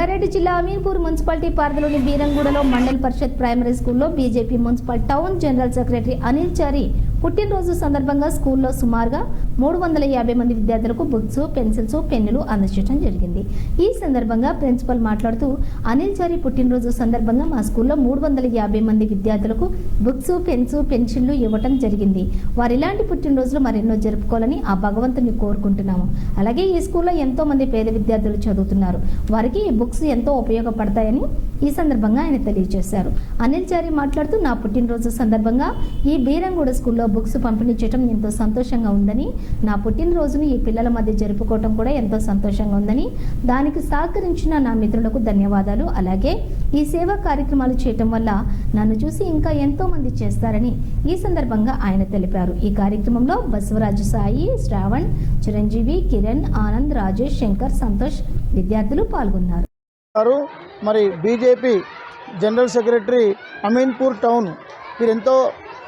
రంగారెడ్డి జిల్లా అమీన్పూర్ మున్సిపాలిటీ పరిధిలోని బీరంగూడలో మండల్ పరిషత్ ప్రైమరీ స్కూల్లో BJP municipal town general secretary Anil Chari పుట్టినరోజు సందర్భంగా స్కూల్లో సుమారుగా మూడు వందల యాభై మంది విద్యార్థులకు బుక్స్ పెన్సిల్స్ పెన్నులు అందజేయడం జరిగింది. ఈ సందర్భంగా ప్రిన్సిపల్ మాట్లాడుతూ అనిల్ చారి పుట్టినరోజు సందర్భంగా మా స్కూల్లో మూడు వందల యాభై మంది విద్యార్థులకు బుక్స్ పెన్స్ పెన్సిళ్ళు ఇవ్వటం జరిగింది. వారు ఇలాంటి పుట్టినరోజులు మరెన్నో జరుపుకోవాలని ఆ భగవంతుని కోరుకుంటున్నాము. అలాగే ఈ స్కూల్లో ఎంతో మంది పేద విద్యార్థులు చదువుతున్నారు. వారికి ఈ బుక్స్ ఎంతో ఉపయోగపడతాయని ఈ సందర్భంగా ఆయన తెలియజేశారు. అనిల్ చారి మాట్లాడుతూ నా పుట్టినరోజు సందర్భంగా ఈ బీరంగూడ స్కూల్లో బుక్స్ పంపిణీ చేయడం ఎంతో సంతోషంగా ఉందని నా పుట్టినరోజును ఈ పిల్లల మధ్య జరుపుకోవటం కూడా ఎంతో సంతోషంగా ఉందని దానికి సహకరించిన నా మిత్రులకు ధన్యవాదాలు. అలాగే ఈ సేవా కార్యక్రమాలు చేయటం వల్ల నన్ను చూసి ఇంకా ఎంతో మంది చేస్తారని ఈ సందర్భంగా ఆయన తెలిపారు. ఈ కార్యక్రమంలో బసవరాజు సాయి శ్రావణ్ చిరంజీవి కిరణ్ ఆనంద్ రాజేష్ శంకర్ సంతోష్ విద్యార్థులు పాల్గొన్నారు. మరి BJP general secretary Ameenpur town వీరు ఎంతో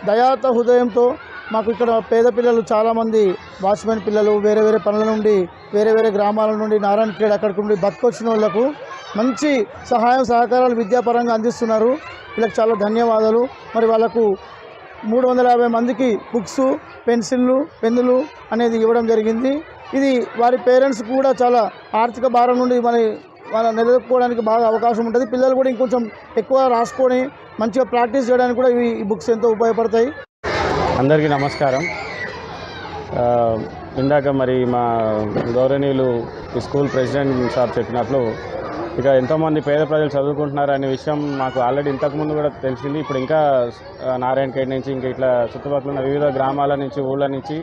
దయాత హృదయంతో మాకు ఇక్కడ పేద పిల్లలు చాలామంది వాచ్మెన్ పిల్లలు వేరే వేరే పనుల నుండి వేరే వేరే గ్రామాల నుండి నారాయణ ఖేడ్ అక్కడికి నుండి బతికొచ్చిన వాళ్ళకు మంచి సహాయం సహకారాలు విద్యాపరంగా అందిస్తున్నారు. వీళ్ళకి చాలా ధన్యవాదాలు. మరి వాళ్ళకు మూడు వందల యాభై మందికి బుక్స్ పెన్సిళ్ళు పెన్నులు అనేది ఇవ్వడం జరిగింది. ఇది వారి పేరెంట్స్ కూడా చాలా ఆర్థిక భారం నుండి మరి వాళ్ళ నిలదొక్కుకోవడానికి బాగా అవకాశం ఉంటుంది. పిల్లలు కూడా ఇంకొంచెం ఎక్కువ రాసుకొని మంచిగా ప్రాక్టీస్ చేయడానికి కూడా ఇవి ఈ బుక్స్ ఎంతో ఉపయోగపడతాయి. అందరికీ నమస్కారం. ఇందాక మరి మా గౌరవనీయులు ఈ స్కూల్ ప్రెసిడెంట్ సార్ చెప్పినట్లు ఇక ఎంతోమంది పేద ప్రజలు చదువుకుంటున్నారు అనే విషయం మాకు ఆల్రెడీ ఇంతకుముందు కూడా తెలిసింది. ఇప్పుడు ఇంకా నారాయణఖేడ్ నుంచి ఇంకా ఇట్లా చుట్టుపక్కల ఉన్న వివిధ గ్రామాల నుంచి ఊళ్ళ నుంచి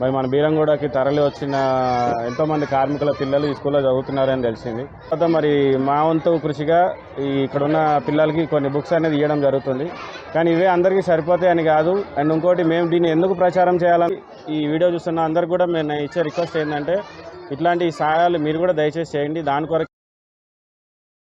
మరి మన బీరంగూడకి తరలి వచ్చిన ఎంతోమంది కార్మికుల పిల్లలు ఈ స్కూల్లో చదువుతున్నారని తెలిసింది. తర్వాత మరి మా వంతు కృషిగా ఈ ఇక్కడ ఉన్న పిల్లలకి కొన్ని బుక్స్ అనేది ఇవ్వడం జరుగుతుంది. కానీ ఇవే అందరికీ సరిపోతాయని కాదు. అండ్ ఇంకోటి మేము దీన్ని ఎందుకు ప్రచారం చేయాలని ఈ వీడియో చూస్తున్న అందరు కూడా మేము ఇచ్చే రిక్వెస్ట్ ఏంటంటే ఇట్లాంటి సహాయాలు మీరు కూడా దయచేసి చేయండి. దాని కొరకు